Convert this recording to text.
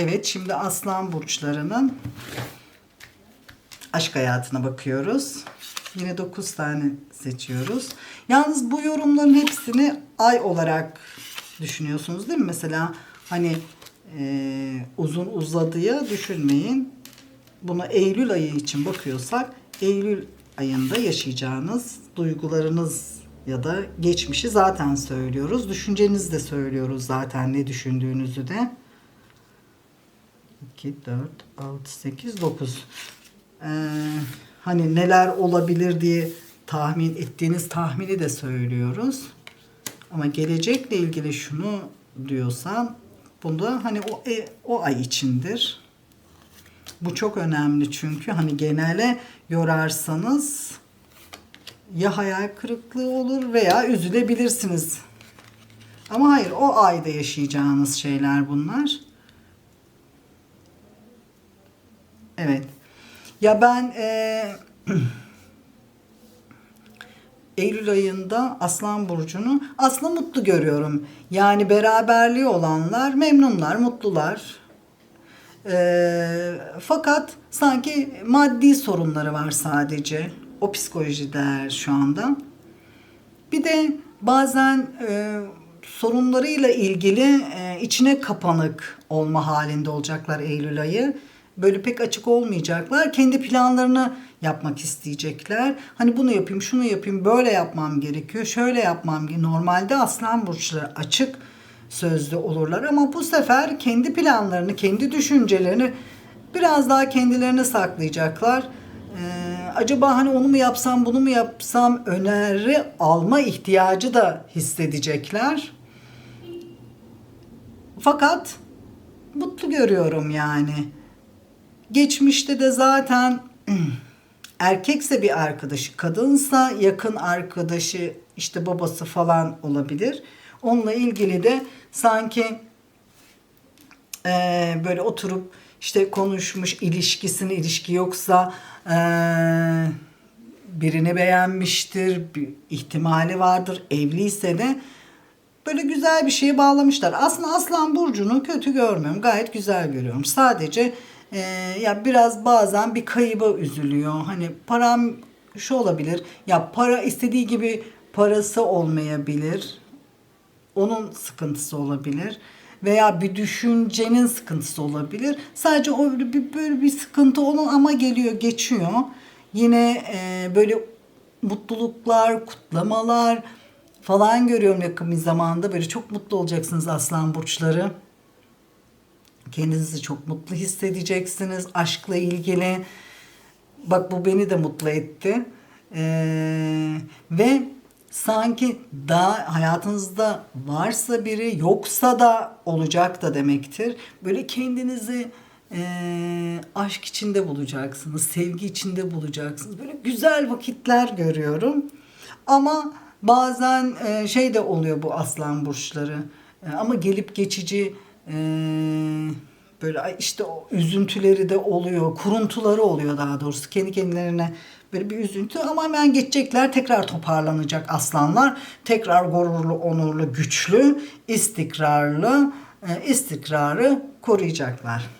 Evet şimdi aslan burçlarının aşk hayatına bakıyoruz. Yine 9 tane seçiyoruz. Yalnız bu yorumların hepsini ay olarak düşünüyorsunuz değil mi? Mesela hani e, uzun uzadıya düşünmeyin. Buna Eylül ayı için bakıyorsak Eylül ayında yaşayacağınız duygularınız ya da geçmişi zaten söylüyoruz. Düşüncenizi de söylüyoruz zaten ne düşündüğünüzü de. 2, 4, 6, 8, 9. Ee, hani neler olabilir diye tahmin ettiğiniz tahmini de söylüyoruz. Ama gelecekle ilgili şunu diyorsan bunda hani o e, o ay içindir. Bu çok önemli çünkü hani genele yorarsanız ya hayal kırıklığı olur veya üzülebilirsiniz. Ama hayır o ayda yaşayacağınız şeyler bunlar. Evet. Ya ben eee, Eylül ayında Aslan Burcu'nu aslında mutlu görüyorum. Yani beraberliği olanlar memnunlar, mutlular. Eee, fakat sanki maddi sorunları var sadece. O psikolojideler şu anda. Bir de bazen e, sorunlarıyla ilgili e, içine kapanık olma halinde olacaklar Eylül ayı. Böyle pek açık olmayacaklar. Kendi planlarını yapmak isteyecekler. Hani bunu yapayım, şunu yapayım, böyle yapmam gerekiyor, şöyle yapmam gerekiyor. Normalde aslan burçları açık sözlü olurlar ama bu sefer kendi planlarını, kendi düşüncelerini biraz daha kendilerine saklayacaklar. Ee, acaba hani onu mu yapsam, bunu mu yapsam öneri alma ihtiyacı da hissedecekler. Fakat mutlu görüyorum yani. Geçmişte de zaten erkekse bir arkadaşı, kadınsa yakın arkadaşı, işte babası falan olabilir. Onunla ilgili de sanki eee, böyle oturup işte konuşmuş ilişkisini ilişki yoksa eee, birini beğenmiştir bir ihtimali vardır evliyse de böyle güzel bir şeye bağlamışlar. Aslında Aslan Burcu'nu kötü görmüyorum. Gayet güzel görüyorum. Sadece eee, ya biraz bazen bir kayıba üzülüyor. Hani param şu olabilir. Ya para istediği gibi parası olmayabilir onun sıkıntısı olabilir veya bir düşüncenin sıkıntısı olabilir. Sadece o bir, böyle bir sıkıntı onun ama geliyor geçiyor. Yine e, böyle mutluluklar, kutlamalar falan görüyorum yakın bir zamanda. Böyle çok mutlu olacaksınız aslan burçları. Kendinizi çok mutlu hissedeceksiniz aşkla ilgili. Bak bu beni de mutlu etti. Ee, ve sanki daha hayatınızda varsa biri yoksa da olacak da demektir. Böyle kendinizi ee, aşk içinde bulacaksınız, sevgi içinde bulacaksınız. Böyle güzel vakitler görüyorum. Ama bazen e, şey de oluyor bu aslan burçları. E, ama gelip geçici e, böyle işte o üzüntüleri de oluyor, kuruntuları oluyor daha doğrusu. Kendi kendilerine böyle bir üzüntü. Ama hemen geçecekler tekrar toparlanacak aslanlar. Tekrar gururlu, onurlu, güçlü, istikrarlı, e, istikrarı koruyacaklar.